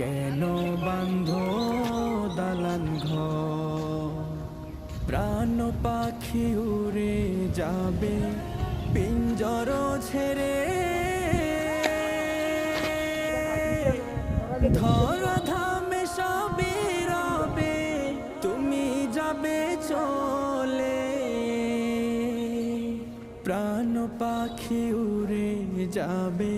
কেন বান্ধ দালান প্রাণ পাখি উড়ে যাবে, পিঞ্জর ছেড়ে। ধর ধামে সবে রবে, তুমি যাবে চলে। প্রাণ পাখি উড়ে যাবে